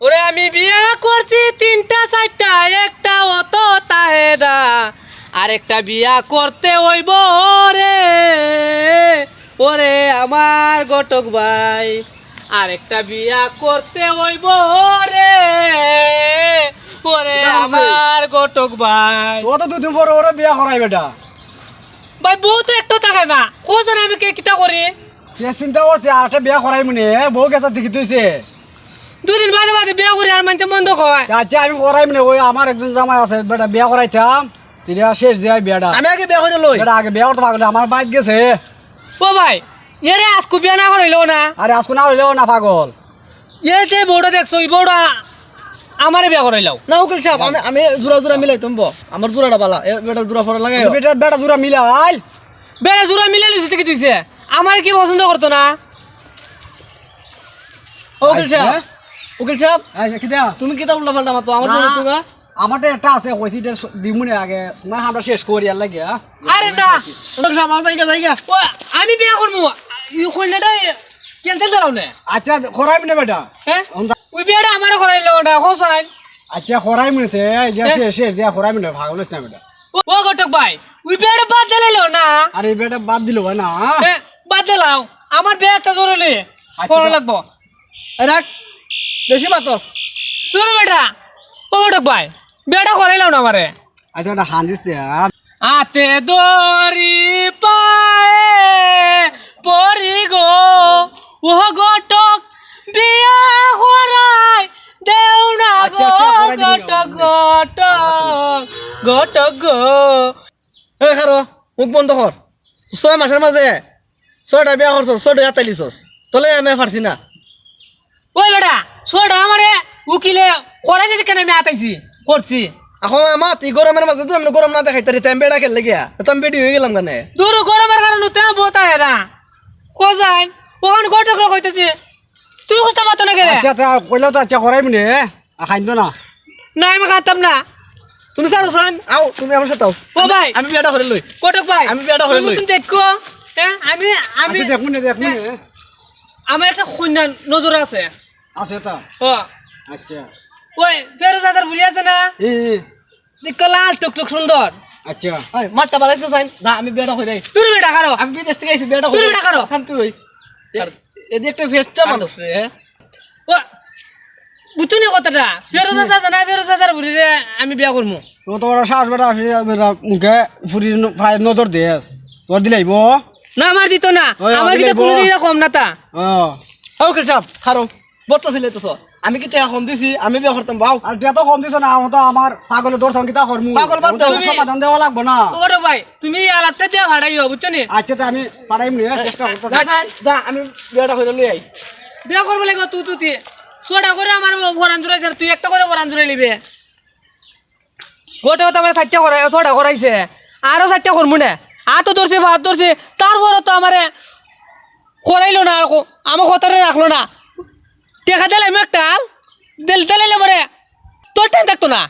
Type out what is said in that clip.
ওরে আমি বিয়া করছি তিনটা চারটা একটা অত তাহেরা আরেকটা বিয়া করতে হইব রে। ওরে আমার গটক ভাই আরেকটা বিয়া করতে হইব রে। ওরে। আমার গটক ভাই। ও তো দুদিন পরে ওরা বিয়া করাই বেটা। ভাই বউ তো একটা থাকে না। কোজন আমি কে কিতা করি? কে চিন্তা করছে আর একটা বিয়া করাই মনে বউ গেছে দেখি তুইছে দুদিন বাদে বাদে বিয়া করি আর মানুষ মন্দ কয়। আচ্ছা আমি করাই মনে ওই আমার একজন জামাই আছে বেটা বিয়া করাইতাম। তিরিয়া শেষ দিয়ে বিয়াটা। আমি আগে বিয়া করে লই। বেটা আগে বিয়া করতে পারলে আমার বাইক গেছে। ও ভাই এরে আজকু বিয়া না করাইলো না? আরে আজকে না হইলেও না পাগল। এ যে বউটা দেখছ এই বউটা আমারে বিয়া করাইলাও। না উকিল সাহেব আমি আমি জোড়া জোড়া মিলাই তুমি আমার জোড়াটা বালা বেটা জোড়া ফোড়া লাগাই বেটা বেটা জোড়া মিলা আইল বেড়ে জোড়া মিলাই লিছে থেকে দিছে আমার কি পছন্দ করতো না? উকিল সাহেব উকিল সাহেব আচ্ছা তুমি কিতা উল্টা পাল্টা মাতো? আমার জোড়া চুগা আমারটা একটা আছে কইছি এটা দিমুনে আগে। মানে আমরা শেষ করি আর লাগে হ্যাঁ? আরে না। আমার জায়গা জায়গা। ও আমি বিয়া করব। এই কন্যাটা ক্যান্সেল দিলাম না। আচ্ছা করাই মনে বেটা। হ্যাঁ? ওই বিয়াটা আমারে করাইলো না হোসাইন আচ্ছা করাই মনে তে শেষ শেষ দিয়া করাই মনে ভাগল না বেটা। ও গটক ভাই ওই বিয়াটা বাদ দিলাইলো না। আরে বেটা বাদ দিল না হ্যাঁ? হ্যাঁ বাদ দিলাও আমার বিয়াটা জরুরি। আচ্ছা, করা লাগবো। রাখ। বেশি মাতস। তোর বেটা ও গটক ভাই বিয়াটা করাইলাও না আমারে আচ্ছা ওটা হানজিস হ্যাঁ? আতে দরি পায়ে পরি গো ও গটক বিয়া করাই দেও না আচ্ছা, গো আচ্ছা, দিবি। গটক গটক গটক গো। এই খারো মুখ বন্ধ কর ছয় মাসের মাঝে ছয়টা বিয়া করছস ছয়টা ইয়াত লিছস তলে আমি পারছি না। ওই বেটা সোটা আমারে উকিলে করাই যেতে কেন আমি আতাইছি? করছি। এখন আমার তুই গরমের মাঝে তো আমি গরম না দেখাই তারি তাই বেড়া খেললে গিয়া তো আমি বেডি হয়ে গেলাম কেন? দূর গরমের কারণে তে বোতা হেরা কোজাইন ওখানে গটক কইতেছি তুমি বুঝতে পারতো না কেন? আচ্ছা তা কইলেও তো আচ্ছা করাই মনে খাইন তো না। না আমি খাতাম না। তুমি স্যার হোসেন আও তুমি আমার সাথে আও। ও ভাই আমি বিয়াটা করে লই। কটক ভাই আমি বিয়াটা করে লই। তুমি দেখো হ্যাঁ আমি আমি আচ্ছা দেখুন দেখুন আমার একটা কন্যা নজর আছে। আছে তা? ও আচ্ছা। ওই ফেরোজ হাজার ভুলি আছে না? দেখো লাল টুকটুক সুন্দর। আচ্ছা। এই মাঠটা বাড়াইতে চাই। না আমি বিয়াটা করে দেই তুই বেটা খারো আমি বিদেশ থেকে আইছি বিয়াটা তুই বেটা কারও। খান তুই এদি একটা ফেসটা মানুষ রে ও বুঝছ নি কথাটা? ফেরোজ হাজার না ফেরোজ হাজার ভুলি রে আমি বিয়া করব তো তোর শ্বাস বেটা বেটা মুখে ফুরি নজর দেস তোর দিলাইব না আমার দিত না। আমার দিতে কোনো দিকে কম না তা। ও। হাও কে চাপ খারো। বত্তা ছিলে তো আমি কি টাকা কম দিছি আমি বিয়া করতাম বাও। আর এটা তো কম দিছ না আমার তো আমার পাগলে তোর সঙ্গে তা করমু। পাগল বাদ দাও। সমাধান দেওয়া লাগবো না। ওরে ভাই তুমি আলাপটা দিয়ে ভাড়াইও বুঝছ নি? আচ্ছা তো আমি পারাইম নি চেষ্টা করতেছি। যা আমি বিয়াটা করে লই আই। বিয়া করব লাগবে তুই তুই ছোটা করে আমার ভরান জুড়াইছে আর তুই একটা করে ভরান জুড়াই লিবে। গোটা কথা আমার চারটা করাই ছটা করাইছে। আরও চারটা করব না। আর তো ধরছে, হাত ধরছে। তারপরে তো আমার করাইলো না আমার কথাটা রাখল না। দেখা দিলাম একটা দিল দিলাইলে পরে তোর টাইম থাকতো না।